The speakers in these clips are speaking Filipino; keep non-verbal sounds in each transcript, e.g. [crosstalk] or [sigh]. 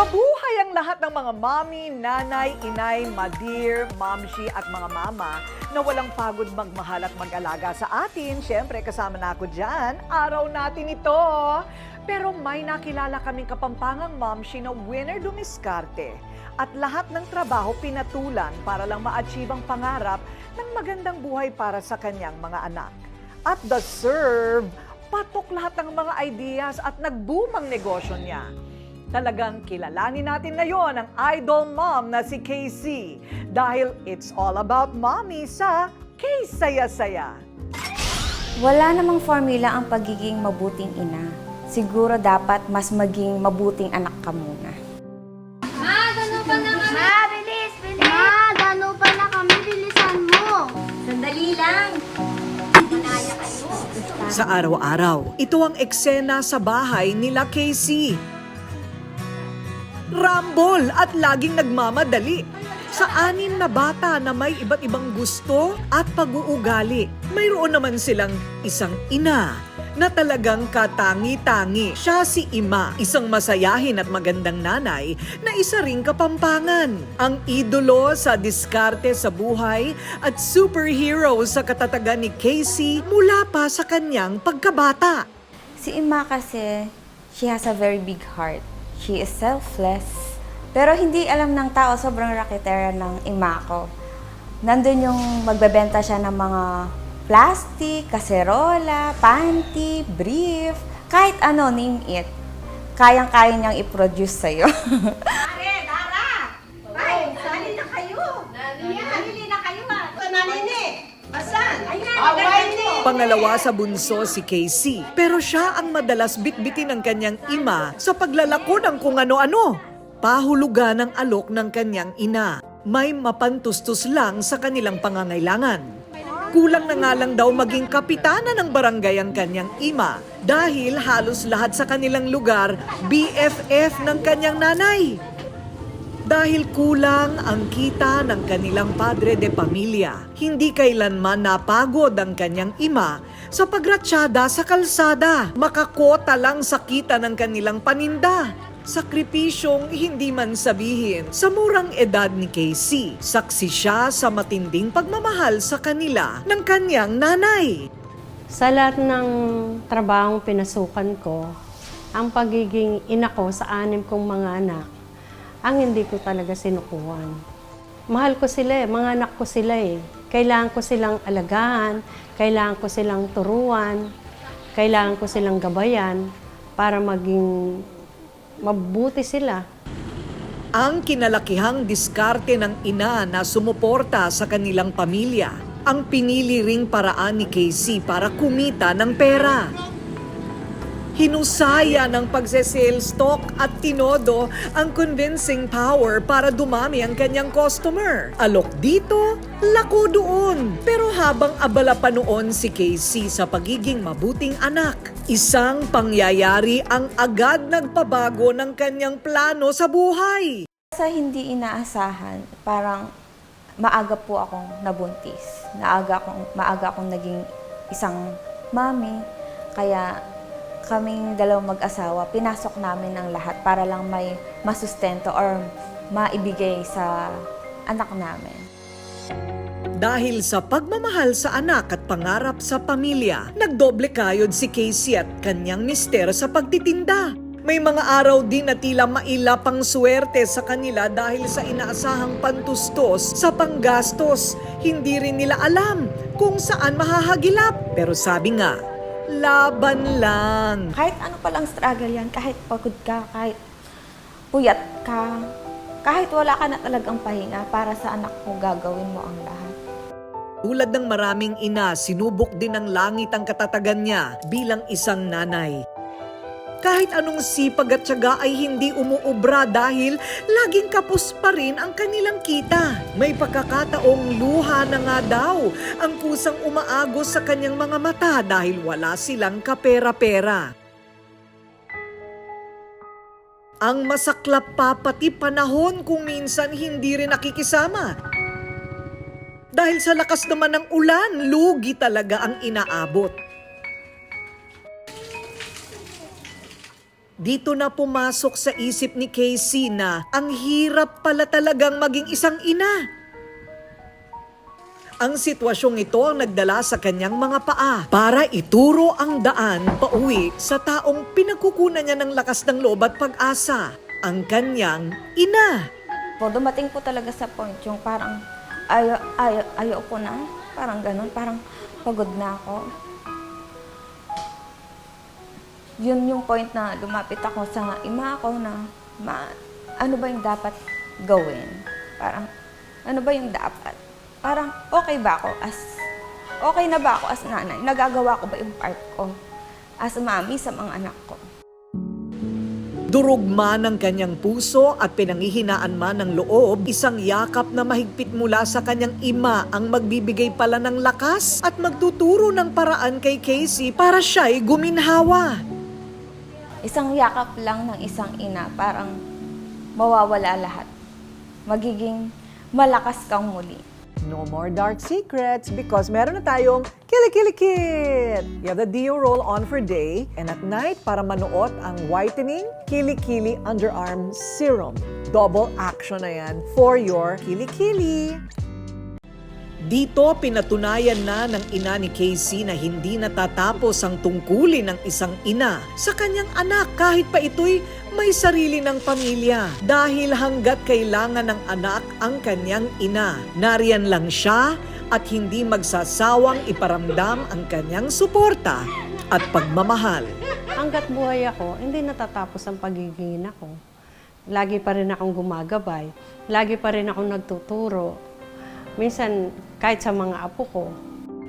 Mabuhay ang lahat ng mga mami, nanay, inay, madir, mamshi at mga mama na walang pagod magmahal at mag-alaga sa atin. Siyempre, kasama na ako dyan. Araw natin ito. Pero may nakilala kaming kapampangang mamshi na winner dumiskarte. At lahat ng trabaho pinatulan para lang ma-achieve ang pangarap ng magandang buhay para sa kanyang mga anak. At the serve, patok lahat ng mga ideas at nag-boom ang negosyo niya. Talagang kilalanin natin ngayon ang idol mom na si Casey dahil it's all about mommy sa K-Saya-Saya. Wala namang formula ang pagiging mabuting ina. Siguro dapat mas maging mabuting anak ka muna. Ma, gano'n pa na kami. Ma, bilis, bilis! Ma, gano pa na kami, bilisan mo! Sandali lang. Sa araw-araw, ito ang eksena sa bahay nila Casey. Rambol at laging nagmamadali. Sa anim na bata na may iba't ibang gusto at pag-uugali, mayroon naman silang isang ina na talagang katangi-tangi. Siya si Ima, isang masayahin at magandang nanay na isa ring kapampangan. Ang idolo sa diskarte sa buhay at superhero sa katatagan ni Casey mula pa sa kanyang pagkabata. Si Ima kasi, she has a very big heart. She is selfless. Pero hindi alam ng tao, sobrang raketera ng Ima ko. Nandun yung magbebenta siya ng mga plastic, kaserola, panty, brief, kahit ano, name it. Kayang-kaya niyang i-produce sa'yo. [laughs] Pare, Dara! Ay, sali na kayo. Nalili na kayo ah. Nanini! Asan? Ayan, Away ni! Pangalawa sa bunso si Casey. Pero siya ang madalas bitbitin ng kanyang ima sa paglalako ng kung ano-ano. Pahulugan ng alok ng kanyang ina. May mapantustos lang sa kanilang pangangailangan. Kulang na nga lang daw maging kapitana ng barangay ang kanyang ima dahil halos lahat sa kanilang lugar BFF ng kanyang nanay. Dahil kulang ang kita ng kanilang padre de pamilya, hindi kailanman napagod ang kanyang ima sa pagratsyada sa kalsada. Makakota lang sa kita ng kanilang paninda. Sakripisyong hindi man sabihin sa murang edad ni Casey. Saksi siya sa matinding pagmamahal sa kanila ng kanyang nanay. Sa lahat ng trabahong pinasukan ko, ang pagiging ina ko sa anim kong mga anak, ang hindi ko talaga sinukuhan. Mahal ko sila eh, mga anak ko sila eh. Kailangan ko silang alagahan, kailangan ko silang turuan, kailangan ko silang gabayan para maging mabuti sila. ang kinalakihang diskarte ng ina na sumuporta sa kanilang pamilya. Ang pinili ring paraan ni Casey para kumita ng pera. Hinusaya ng pagse-sales talk at tinodo ang convincing power para dumami ang kanyang customer. Alok dito, lako doon. Pero habang abala pa noon si Casey sa pagiging mabuting anak, isang pangyayari ang agad nagpabago ng kanyang plano sa buhay. sa hindi inaasahan, parang maaga po akong nabuntis. Naaga akong, maaga akong naging isang mami. Kaya kaming dalawang mag-asawa, pinasok namin ang lahat para lang may masustento or maibigay sa anak namin. Dahil sa pagmamahal sa anak at pangarap sa pamilya, nagdoble kayod si Casey at kanyang mister sa pagtitinda. May mga araw din na tila maila pang swerte sa kanila dahil sa inaasahang pantustos sa panggastos. Hindi rin nila alam kung saan mahahagilap. Pero sabi nga, laban lang. Kahit ano palang struggle yan, kahit pagod ka, kahit puyat ka, kahit wala ka na talagang pahinga, para sa anak mo gagawin mo ang lahat. Tulad ng maraming ina, sinubok din ng langit ang katatagan niya bilang isang nanay. Kahit anong sipag at tiyaga ay hindi umuubra dahil laging kapos pa rin ang kanilang kita. May pagkakataong luha na nga daw ang kusang umaagos sa kanyang mga mata dahil wala silang kapera-pera. Ang masaklap pa pati panahon kung minsan hindi rin nakikisama. Dahil sa lakas naman ng ulan, lugi talaga ang inaabot. Dito na pumasok sa isip ni Casey na ang hirap pala talagang maging isang ina. Ang sitwasyong ito ang nagdala sa kanyang mga paa para ituro ang daan pauwi sa taong pinagkukunan niya ng lakas ng loob at pag-asa, ang kanyang ina. Po, dumating po talaga sa point yung parang ayaw, ayaw, ayaw ko na. Parang ganun, parang pagod na ako. Yun yung point na lumapit ako sa ima ko na, ma, ano ba yung dapat gawin? Parang, ano ba yung dapat? Parang, okay ba ako as, okay na ba ako as nanay? Nagagawa ko ba yung part ko as mami sa mga anak ko? Durog man ang kanyang puso at pinanghihinaan man ng loob, isang yakap na mahigpit mula sa kanyang ima ang magbibigay pala ng lakas at magtuturo ng paraan kay Casey para siya'y guminhawa. Isang yakap lang ng isang ina, parang mawawala lahat. Magiging malakas kang muli. No more dark secrets because meron na tayong Kili Kili Kit! You have the Dio roll on for day and at night para manuot ang whitening Kili Kili Underarm Serum. Double action na yan for your Kili Kili. Dito pinatunayan na ng ina ni Casey na hindi natatapos ang tungkulin ng isang ina sa kanyang anak kahit pa ito'y may sarili ng pamilya. Dahil hanggat kailangan ng anak ang kanyang ina, nariyan lang siya at hindi magsasawang iparamdam ang kanyang suporta at pagmamahal. Hanggat buhay ako, hindi natatapos ang pagiging ina ko. Lagi pa rin akong gumagabay. Lagi pa rin akong nagtuturo. Minsan, kahit sa mga apo ko,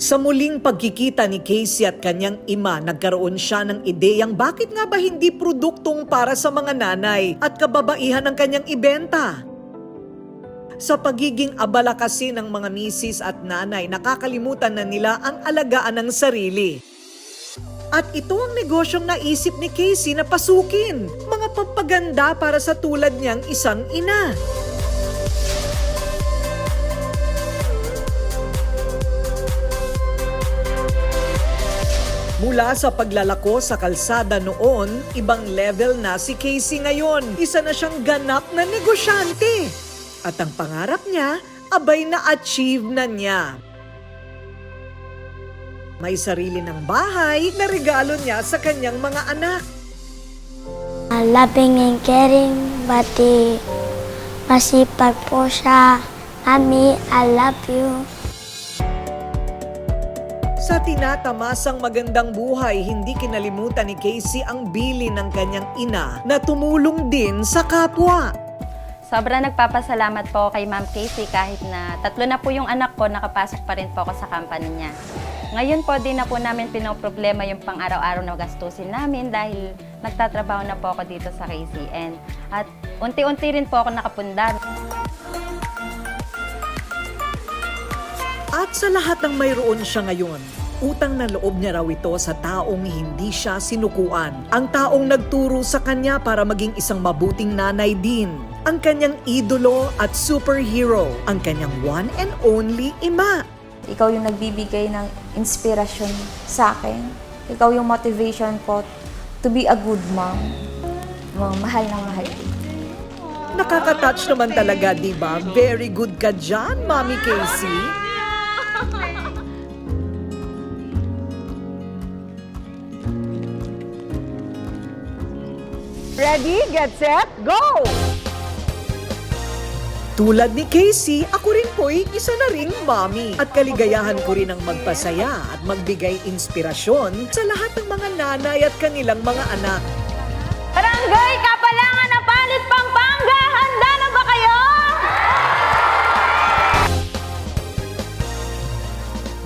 Sa muling pagkikita ni Casey at kanyang ima, nagkaroon siya ng ideyang bakit nga ba hindi produktong para sa mga nanay at kababaihan ang kanyang ibenta. Sa pagiging abala kasi ng mga misis at nanay, nakakalimutan na nila ang alagaan ng sarili. At ito ang negosyong naisip ni Casey na pasukin, mga pampaganda para sa tulad niyang isang ina. Mula sa paglalako sa kalsada noon, ibang level na si Casey ngayon. Isa na siyang ganap na negosyante. At ang pangarap niya, abay na-achieve na niya. May sarili ng bahay na regalo niya sa kanyang mga anak. Ah, loving and caring, pati masipag po siya. Mami, I love you. Sa tinatamasang magandang buhay, hindi kinalimutan ni Casey ang bili ng kanyang ina na tumulong din sa kapwa. Sobra nagpapasalamat po kay Ma'am Casey kahit na tatlo na po yung anak ko, nakapasok pa rin po ako sa company niya. Ngayon po, di na po namin pinoproblema yung pang-araw-araw na gastusin namin dahil nagtatrabaho na po ako dito sa KCN. At unti-unti rin po ako nakapundar. At sa lahat ng mayroon siya ngayon, utang na loob niya raw ito sa taong hindi siya sinukuan. Ang taong nagturo sa kanya para maging isang mabuting nanay din. Ang kanyang idolo at superhero, ang kanyang one and only ima. Ikaw yung nagbibigay ng inspirasyon sa akin. Ikaw yung motivation ko to be a good mom. Mga mahal na mahal kita. Nakaka-touch naman talaga, di ba? Very good ka dyan, Mami Casey. Ready, get set, go! Tulad ni Casey, ako rin po'y isa na ring mommy. At kaligayahan ko rin ang magpasaya at magbigay inspirasyon sa lahat ng mga nanay at kanilang mga anak. Barangay Kapalangan ng Palit, Pampanga! Handa na ba kayo?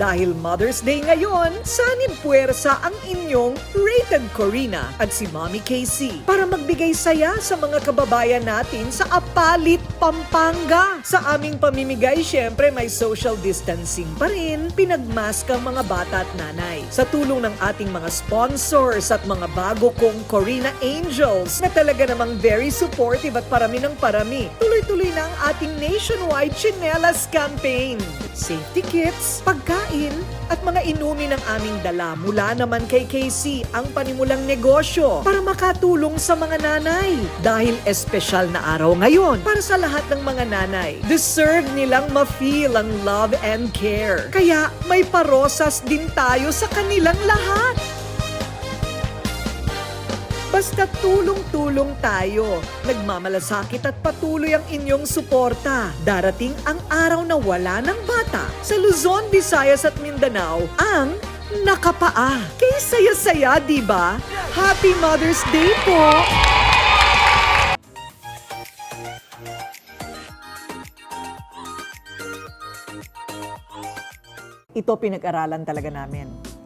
Dahil Mother's Day ngayon, sanib puwersa ang inyong Rated Corina at si Mommy Casey para magbigay saya sa mga kababayan natin sa Apalit, Pampanga. Sa aming pamimigay, syempre may social distancing pa rin, pinagmask ang mga bata at nanay. Sa tulong ng ating mga sponsors at mga bago kong Corina Angels na talaga namang very supportive at parami ng parami. Tuloy-tuloy na ang ating nationwide chinelas campaign. Safety kits, pagkain, at mga inumin ng aming dala mula naman kay Casey ang panimulang negosyo para makatulong sa mga nanay. Dahil espesyal na araw ngayon para sa lahat ng mga nanay. Deserve nilang ma-feel ang love and care. Kaya may parosas din tayo sa kanilang lahat. Basta tulong-tulong tayo. Nagmamalasakit at patuloy ang inyong suporta. Darating ang araw na wala ng bata sa Luzon, Visayas at Mindanao ang nakapaa. Kaya saya-saya, di ba? Happy Mother's Day po! Ito pinag-aralan talaga namin.